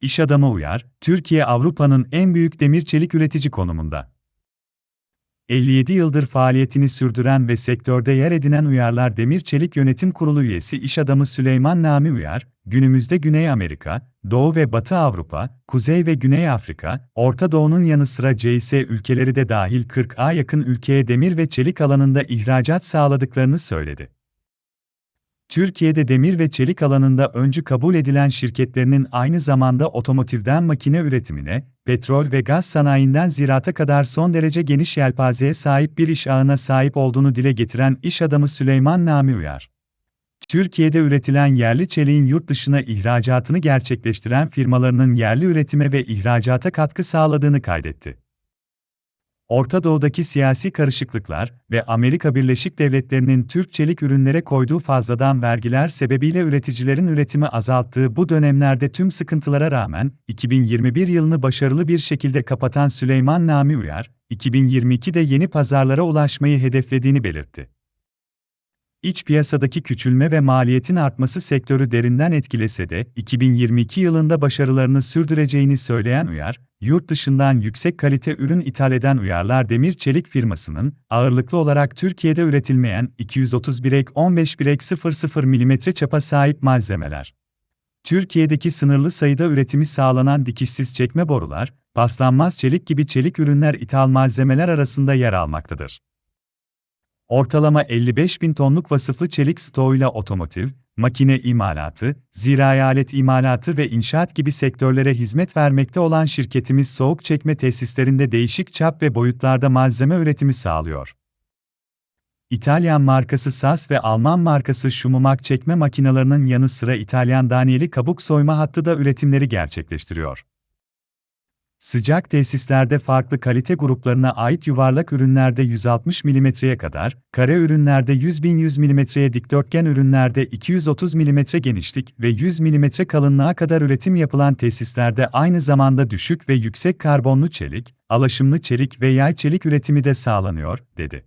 İş adamı uyar, Türkiye Avrupa'nın en büyük demir çelik üretici konumunda. 57 yıldır faaliyetini sürdüren ve sektörde yer edinen Uyarlar Demir Çelik Yönetim Kurulu üyesi iş adamı Süleyman Nami Uyar, günümüzde Güney Amerika, Doğu ve Batı Avrupa, Kuzey ve Güney Afrika, Orta Doğu'nun yanı sıra CIS ülkeleri de dahil 40'a yakın ülkeye demir ve çelik alanında ihracat sağladıklarını söyledi. Türkiye'de demir ve çelik alanında öncü kabul edilen şirketlerinin aynı zamanda otomotivden makine üretimine, petrol ve gaz sanayinden ziraata kadar son derece geniş yelpazeye sahip bir iş ağına sahip olduğunu dile getiren iş adamı Süleyman Nami Uyar. Türkiye'de üretilen yerli çeliğin yurt dışına ihracatını gerçekleştiren firmalarının yerli üretime ve ihracata katkı sağladığını kaydetti. Orta Doğu'daki siyasi karışıklıklar ve Amerika Birleşik Devletleri'nin Türk çelik ürünlere koyduğu fazladan vergiler sebebiyle üreticilerin üretimi azalttığı bu dönemlerde tüm sıkıntılara rağmen 2021 yılını başarılı bir şekilde kapatan Süleyman Nami Uyar, 2022'de yeni pazarlara ulaşmayı hedeflediğini belirtti. İç piyasadaki küçülme ve maliyetin artması sektörü derinden etkilese de 2022 yılında başarılarını sürdüreceğini söyleyen Uyar, yurt dışından yüksek kalite ürün ithal eden Uyarlar Demir Çelik firmasının ağırlıklı olarak Türkiye'de üretilmeyen 231 ek 15 ek 00 mm çapa sahip malzemeler. Türkiye'deki sınırlı sayıda üretimi sağlanan dikişsiz çekme borular, paslanmaz çelik gibi çelik ürünler ithal malzemeler arasında yer almaktadır. Ortalama 55 bin tonluk vasıflı çelik stoğuyla otomotiv, makine imalatı, zirai alet imalatı ve inşaat gibi sektörlere hizmet vermekte olan şirketimiz soğuk çekme tesislerinde değişik çap ve boyutlarda malzeme üretimi sağlıyor. İtalyan markası SAS ve Alman markası Schumacher çekme makinalarının yanı sıra İtalyan Danieli kabuk soyma hattı da üretimleri gerçekleştiriyor. Sıcak tesislerde farklı kalite gruplarına ait yuvarlak ürünlerde 160 mm'ye kadar, kare ürünlerde 100.100 mm'ye dikdörtgen ürünlerde 230 mm genişlik ve 100 mm kalınlığa kadar üretim yapılan tesislerde aynı zamanda düşük ve yüksek karbonlu çelik, alaşımlı çelik ve yay çelik üretimi de sağlanıyor, dedi.